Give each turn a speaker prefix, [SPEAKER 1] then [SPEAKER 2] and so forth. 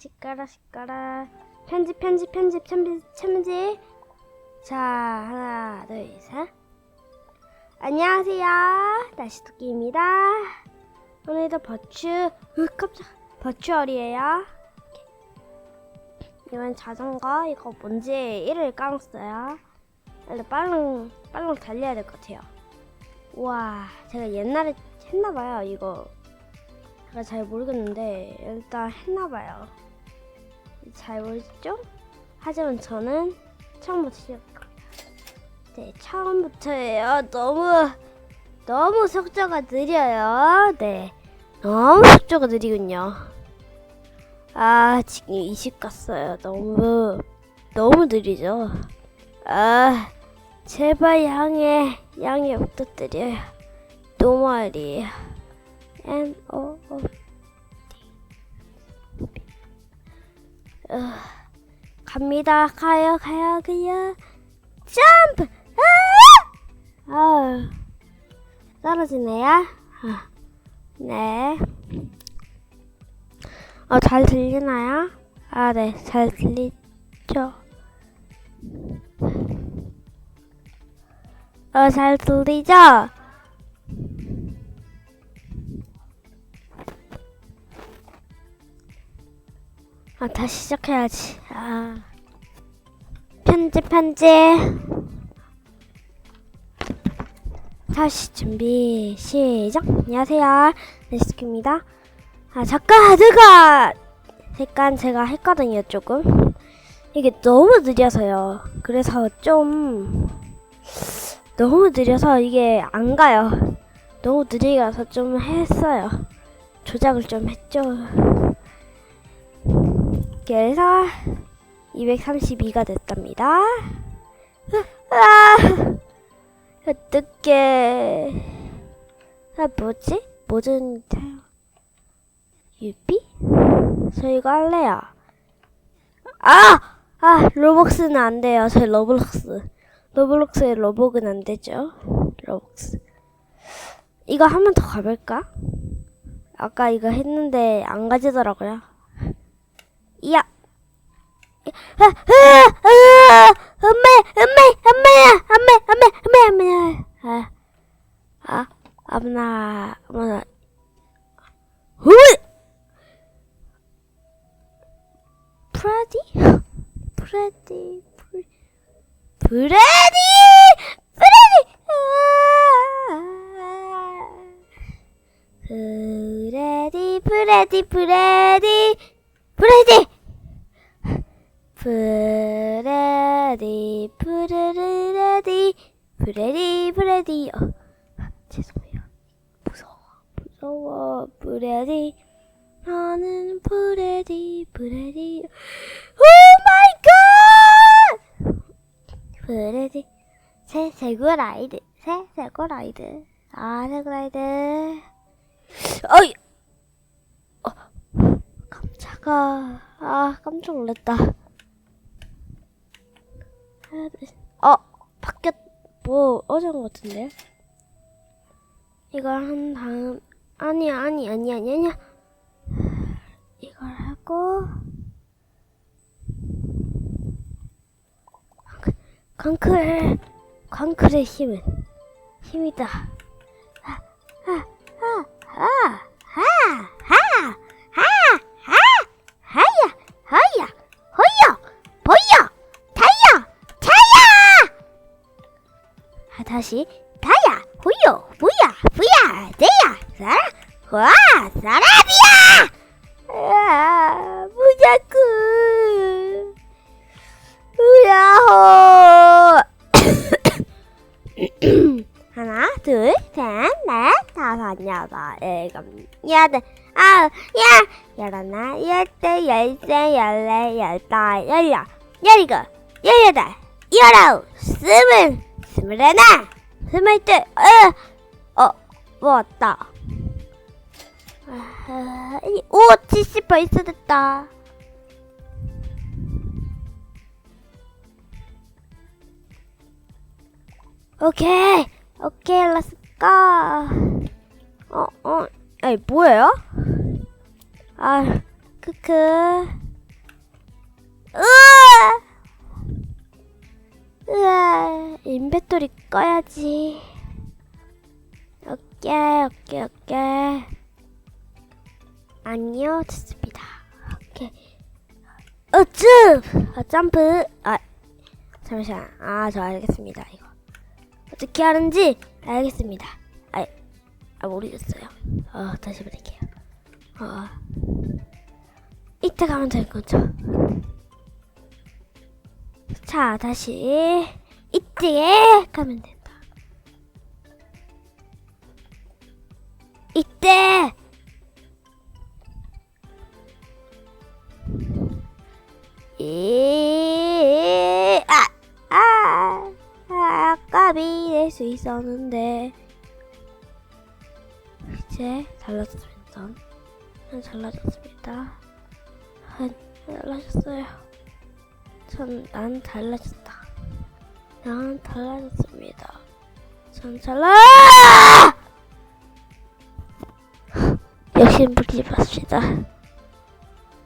[SPEAKER 1] 시까라 시까라 편집 편집 편집 편집 편집 자 하나 둘 셋. 안녕하세요. 나시토끼입니다. 오늘도 버추 으 깜짝 버추얼이에요. 이건 자전거 이거 뭔지 이를 까먹었어요. 근데 빨랑 빨랑 달려야 될 것 같아요. 우와 제가 옛날에 했나봐요 이거. 제가 잘 모르겠는데 일단 했나봐요 잘 모르겠죠? 하지만 저는 처음부터 시작할 겁니다 네 처음부터예요. 너무 너무 속도가 느려요. 네 너무 속도가 느리군요. 아 지금 20 갔어요. 너무 너무 느리죠? 아 제발 양해 양해 부탁드려요. 노말이에요. N O O 어, 갑니다 가요 가요 가요 점프 아! 아 떨어지네요 아, 네. 어, 잘 들리나요? 아, 네, 잘 들리죠? 어, 잘 들리죠? 아, 다시 시작해야지. 아. 편집, 편집. 다시 준비, 시작. 안녕하세요. 네스키입니다. 아, 잠깐, 제가, 잠깐 제가 했거든요, 조금. 이게 너무 느려서요. 그래서 좀, 너무 느려서 이게 안 가요. 너무 느리게 가서 좀 했어요. 조작을 좀 했죠. 그래서 232가 됐답니다. 아, 어떡해. 아, 뭐지? 타요. 유비? 저 이거 할래요. 아! 아, 로벅스는 안 돼요. 저 러블록스. 로블록스의 로복은 안 되죠. 로벅스. 이거 한 번 더 가볼까? 아까 이거 했는데 안 가지더라고요. 이야. 아, 아, 아, 엄마, 엄마, 엄마야, 엄마, 엄마, 엄마, 엄마. 아, 아, 아무나, 아무나. 후! 프레디? 프레디, 프레, 프레디! 프레디! 아, 프레디, 프레디, 프레디, 프레디! 프레디, 프레디, 프레디, 프레디. 어, 죄송해요. 무서워, 무서워, 프레디. 나는 프레디, 프레디. 오 마이 갓! 프레디. 새, 새고라이드. 새, 새고라이드. 아, 새고라이드. 어이! 어, 깜짝아. 아, 깜짝 놀랐다. 어, 바뀌었, 뭐, 어제인 것 같은데? 이걸 한 다음, 아니야, 아니, 아니, 아니, 아니야. 이걸 하고, 광클, 광클의 힘은, 힘이다. 아, 아, 아, 아, 다시, 타야, 후요, 부야, 부야, 대야, 사라, 와, 사라비야! 아, 무자쿠, 우야호! 하나, 둘, 셋, 넷, 다섯, 여섯, 일곱, 여덟, 아홉, 열, 열하나, 열둘, 열세, 열네, 열다, 열여, 열일곱, 열여덟, 열아홉, 스물, 스물하나, 스물둘, 어, 어, 왔다. 아, 오, 70 벌써 됐다. 오케이, 오케이, 렛츠 고. 어, 어, 아니 뭐예요? 아, 크크. 으아! 으아, 인벤토리 꺼야지. 오케이, 오케이, 오케이. 아니요, 됐습니다. 오케이. 어, 점! 아, 점프. 아, 잠시만. 아, 저 알겠습니다, 이거. 어떻게 하는지 알겠습니다. 아, 아 모르겠어요. 어, 다시 보낼게요. 어, 이때 가면 될 거죠. 자, 다시 이때에 가면 된다. 이때 이 아, 아, 아, 아까비 낼수 있었는데 이제 달라졌습니다. 전 달라졌어요. 전 난 달라졌다. 난 달라졌습니다. 전 달라. 역시 부리지 맙시다.